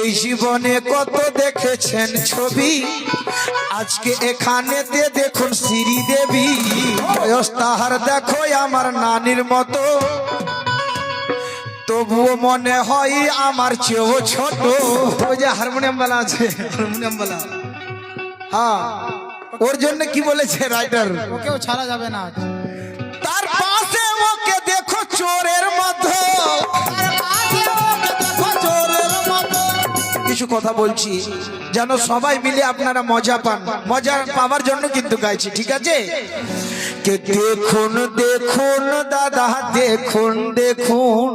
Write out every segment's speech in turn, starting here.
এই জীবনে কত দেখেছেন ছবি? আজকে এখানেতে দেখুন শ্রী দেবী। বয়স তাহার দেখো আমার নানির মতো। তবুও মনে হয় আমার চেয়েও ছোট। ওই যে হারমোনিয়াম বালা আছে হারমোনিয়াম বালা। হ্যাঁ ওর জন্য কি বলেছে রাইটার? ওকেও ছাড়া যাবে না তার পাশে ওকে দেখো চোরের মতো। কিছু কথা বলছি, যেন সবাই মিলে আপনারা মজা পান। মজা পাওয়ার জন্য কিন্তু গাইছি, ঠিক আছে? কে দেখুন দেখুন, দাদা, দেখুন দেখুন।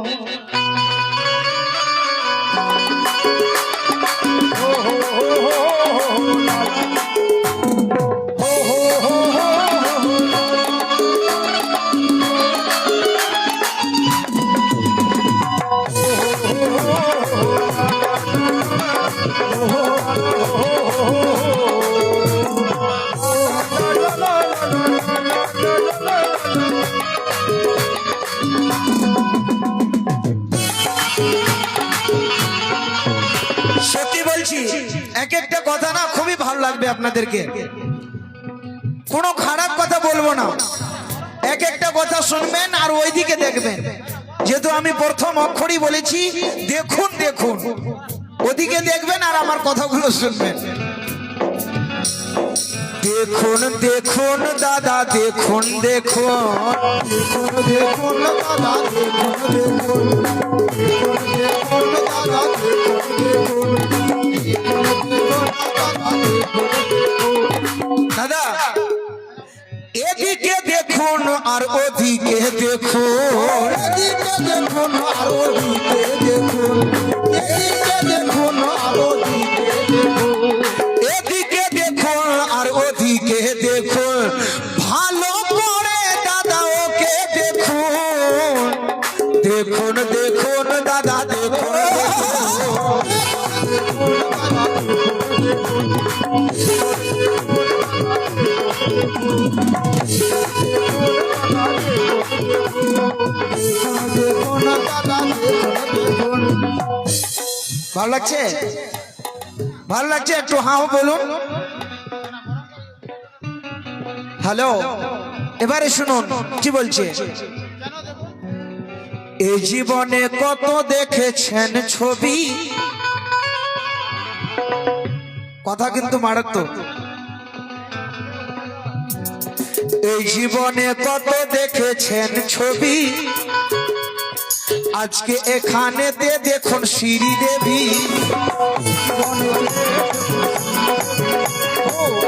আপনাদেরকে। কোনো খারাপ কথা বলব না। এক একটা কথা শুনবেন আর ওইদিকে দেখবেন। যেহেতু আমি প্রথম অক্ষরই বলেছি, দেখুন দেখুন। ওদিকে দেখবেন আর আমার কথাগুলো শুনবেন। দেখুন দেখুন, দাদা, দেখুন দেখুন। দেখুন দেখুন, দাদা, দেখুন দেখুন। দেখুন আর ওদিকে দেখুন এদিকে দেখুন আর ওদিকে দেখুন এদিকে দেখুন আর ওদিকে দেখুন ভালো করে দাদা ওকে দেখুন দেখুন দেখুন দাদা দেখুন দেখুন ভালো লাগছে? ভালো লাগছে? একটু হাও বলুন। হ্যালো, এবারে শুনুন, কি বলছে? এই জীবনে কত দেখেছেন ছবি? কথা কিন্তু মারাত্মক। এই জীবনে কত দেখেছেন ছবি? আজকে এখানেতে দেখুন শ্রী দেবী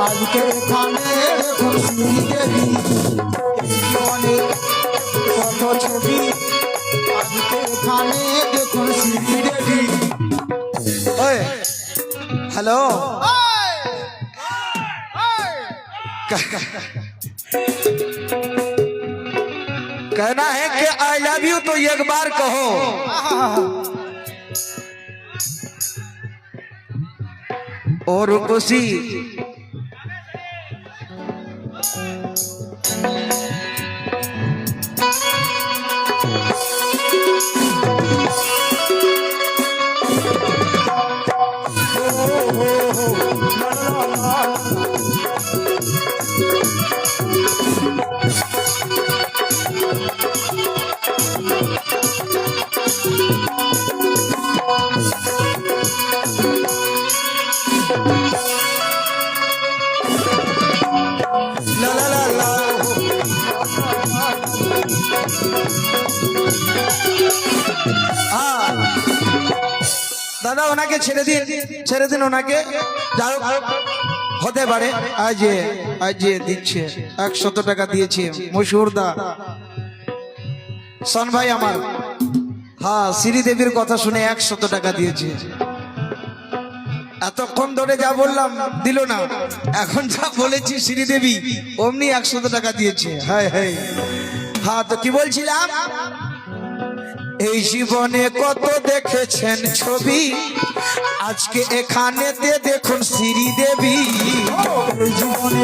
আজকে এখানে দেখুন শ্রী দেবী জীবনে কত ছবি আজকে এখানে দেখুন শ্রী দেবী ওই হ্যালো कहना है कि आई लव यू तो एक बार कहो। और उसी দাদা ওনাকে ছেড়ে দিন ছেড়ে দিন ওনাকে। যাই হোক, হতে পারে। আজ আজ দিচ্ছে একশত টাকা দিয়েছে মশুর দা। সন ভাই আমার হ্যাঁ শ্রীদেবীর কথা শুনে একশত টাকা দিয়েছে। এতক্ষণ ধরে যা বললাম দিল না। এখন যা বলেছি শ্রীদেবী অমনি একশত টাকা দিয়েছে। হ্যাঁ হ্যাঁ। হ্যাঁ তো কি বলছিলাম? এই জীবনে কত দেখেছেন ছবি? আজকে এখানেতে দেখুন দেখুন শ্রীদেবী এই জীবনে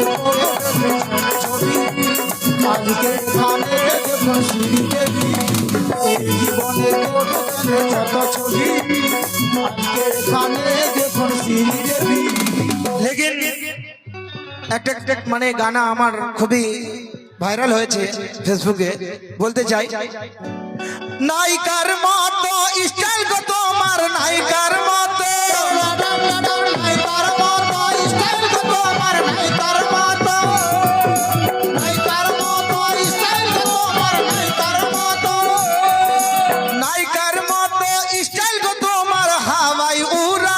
দেখুন মানে গানা আমার খুবই ভাইরাল হয়েছে ফেসবুকে বলতে চাই নায়িকার মতো স্টাইল কো তোমার, নায়িকার মতো। নায়িকার মতো স্টাইল কত আমার নায়িকার মতো। নায়িকার মতো তোমার হাওয়াই উড়া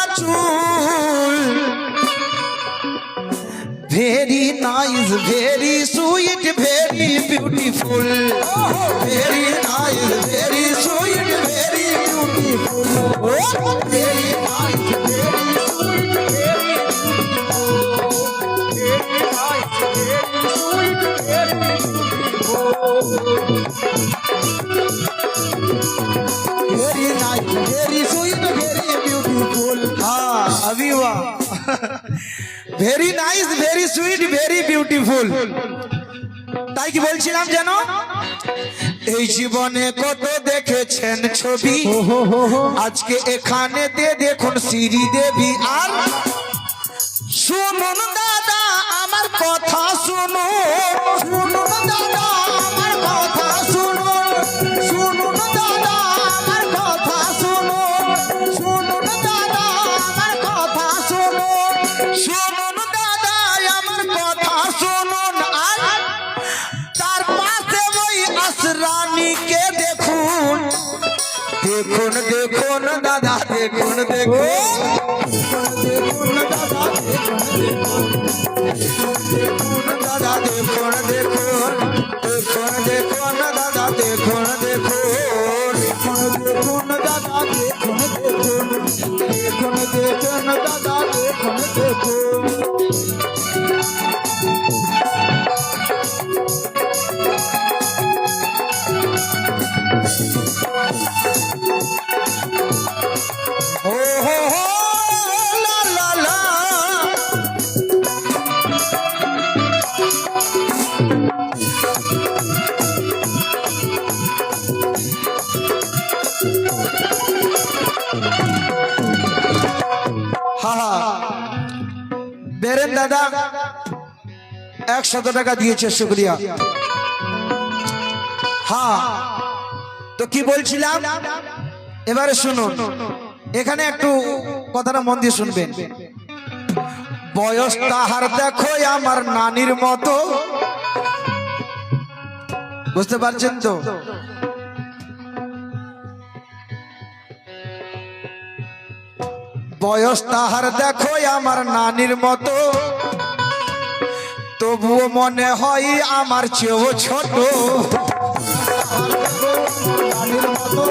Very nice, very sweet, very beautiful. Very nice, very sweet, very beautiful. Very nice, very sweet, very nice, very nice very sweet very beautiful তাই কি বলছিলাম যেন? এই জীবনে কত দেখেছেন ছবি। আজকে এখানে দে দেখুন শ্রী দেবী আর শুনুন দাদা আমার কথা শুনুন। শুনুন দাদা। দেখুন দেখুন দাদা দেখুন দেখুন দেখুন দাদা দেখুন দাদা দেখুন দেখুন দেখুন দেখুন দাদা দেখুন দেখুন দেখুন দাদা দেখুন দেখুন দেখুন দেখুন দাদা দেখুন দেখুন একশত টাকা দিয়েছে, শুক্রিয়া। হ্যাঁ তো কি বলছিলাম? এবারে শুনুন। এখানে একটু কথাটা মন দিয়ে শুনবেন। বয়স তাহার দেখো আমার নানির মতো। বুঝতে পারছেন তো? বয়স তাহার দেখো আমার নানির মতো। তবুও মনে হয় আমার চেয়েও ছোট রানীর মতো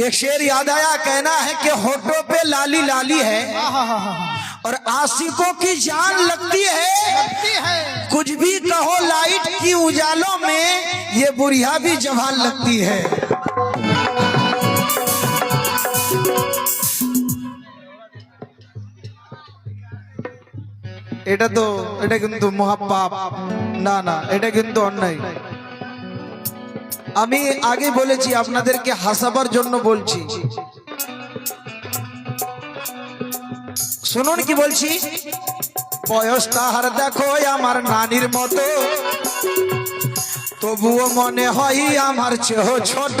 एक शेर याद आया कहना है कि होठों पे लाली लाली है और आशिकों की जान लगती है कुछ भी कहो लाइट की उजालों में ये बुढ़िया भी जवान लगती है এটা তো এটা কিন্তু মহাপাপ না না এটা কিন্তু অন্যায় আমি আগে বলেছি আপনাদেরকে হাসাবার জন্য বলছি শুনুন কি বলছি? বয়স তাহার দেখো, আমার নানির মতো। তবুও মনে হয় আমার চেহ ছোট।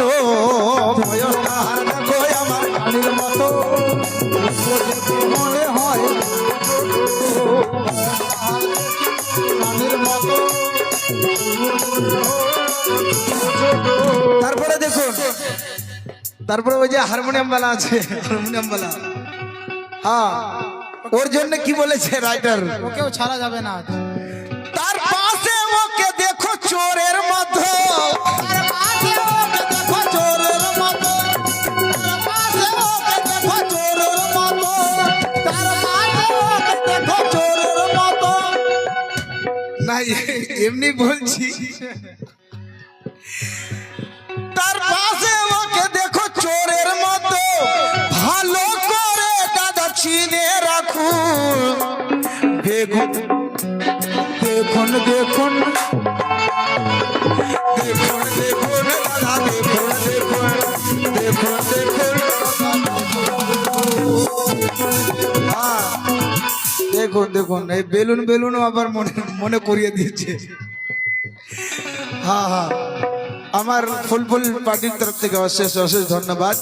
বয়স তাহার দেখো, আমার রানীর মতো। মনে হয় তারপরে দেখুন, তারপরে ওই যে হারমোনিয়াম বালা আছে, হারমোনিয়াম বালা। হ্যাঁ। ওর জন্য কি বলেছে রাইটার ওকেও ছাড়া যাবে না তার পাশে ওকে দেখো চোরের মতো। পাশে ওকে দেখুন। দেখুন দেখুন দেখুন দেখুন এই বেলুন বেলুনও আবার মনে মনে করিয়ে দিয়েছে। হ্যাঁ হ্যাঁ আমার ফুলফুল পার্টির তরফ থেকে অশেষ অশেষ ধন্যবাদ।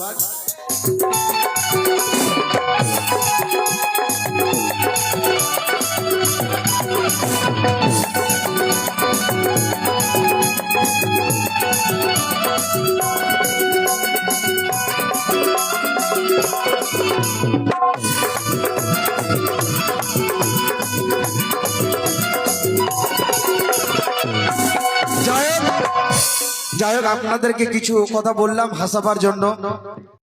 যাই হোক আপনাদেরকে কিছু কথা বললাম হাসাবার জন্য।